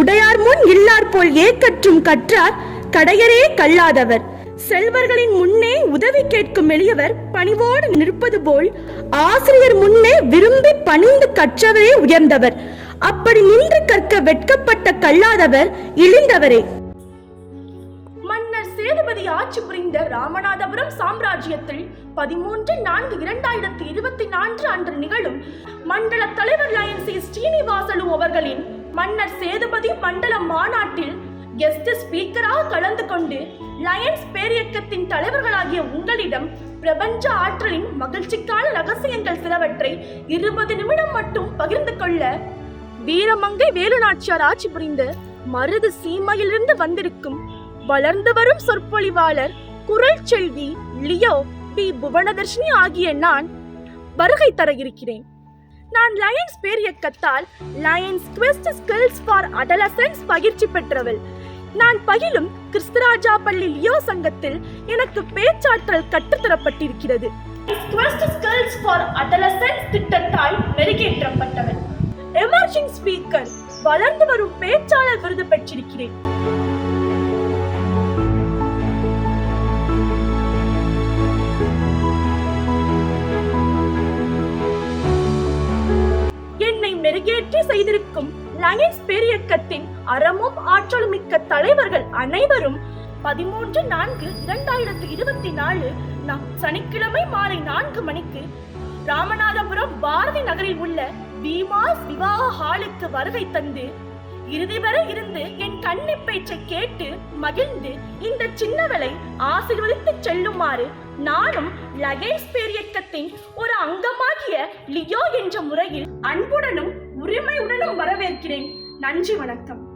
உடையார் முன் இல்லார் போல் ஏக்கற்றும் கற்றார் கடையரே கல்லாதவர். செல்வர்களின் முன்னே உதவி கேட்கும் எளியவர் பணிவோடு நிற்பது போல் ஆசிரியர் முன்னே விரும்பி பணிந்து கற்றவரே உயர்ந்தவர். அப்படி நின்று கற்க வெட்கப்பட்ட கல்லாதவர் இழிந்தவரே. மன்னர் சேதுபதி ஆட்சி புரிந்த ராமநாதபுரம் சாம்ராஜ்யத்தில் பதிமூன்று நான்கு இரண்டாயிரத்தி இருபத்தி நான்கு அன்று நிகழும் மண்டல தலைவர் லயன் சி. ஸ்ரீனிவாசலு அவர்களின் மன்னர் சேதுபதி மண்டல மாநாட்டில் கெஸ்ட் ஸ்பீக்கராக கலந்து கொண்டு லயன்ஸ் பேரியக்கத்தின் தலைவர்களாகிய உங்களிடம் பிரபஞ்ச ஆற்றலின் மகிழ்ச்சிக்கான ரகசியங்கள் சிலவற்றை இருபது நிமிடம் மட்டும் பகிர்ந்து கொள்ள வீரமங்கை வேலுநாச்சியார் ஆட்சி புரிந்து மருது சீமையிலிருந்து வந்திருக்கும் வளர்ந்து வரும் சொற்பொழிவாளர் குரல் செல்வி லியோ பி. புவனதர்ஷினி ஆகிய நான் வருகை தர இருக்கிறேன். நான் Lions பேரியக்கத்தால் Lions Quest Skills for Adolescents பயிற்சி பெற்றவள். நான் பயிலும் கிறிஸ்தராஜா பள்ளி லியோ சங்கத்தில் எனக்கு பேச்சாற்றல் கற்றுத்தரப்பட்டிருக்கிறது. குவெஸ்ட் ஸ்கில்ஸ் ஃபார் அடலசன்ஸ் திட்டத்தால் மெருகேற்றப்பட்டவள். எமர்ஜிங் ஸ்பீக்கர் வளர்ந்து வரும் பேச்சாளர் விருது பெற்றிருக்கிறேன். பங்கேற்று செய்திருக்கும் லயன்ஸ் பேரியக்கத்தின் அறமும் ஆற்றலும் மிக்க தலைவர்கள் அனைவரும் பதிமூன்று நான்கு இரண்டாயிரத்தி இருபத்தி நாலு நா- சனிக்கிழமை மாலை நான்கு மணிக்கு ராமநாதபுரம் பாரதி நகரில் உள்ள பீமாஸ் விவாக ஹாலுக்கு வருகை தந்து இறுதி வரை இருந்து என் கண்ணி பேச்சை கேட்டு மகிழ்ந்து இந்த சின்னவளை ஆசீர்வதித்து செல்லுமாறு நானும் லகேஷ் பேரியக்கத்தின் ஒரு அங்கமாக லியோ என்ற முறையில் அன்புடனும் உரிமையுடனும் வரவேற்கிறேன். நன்றி வணக்கம்.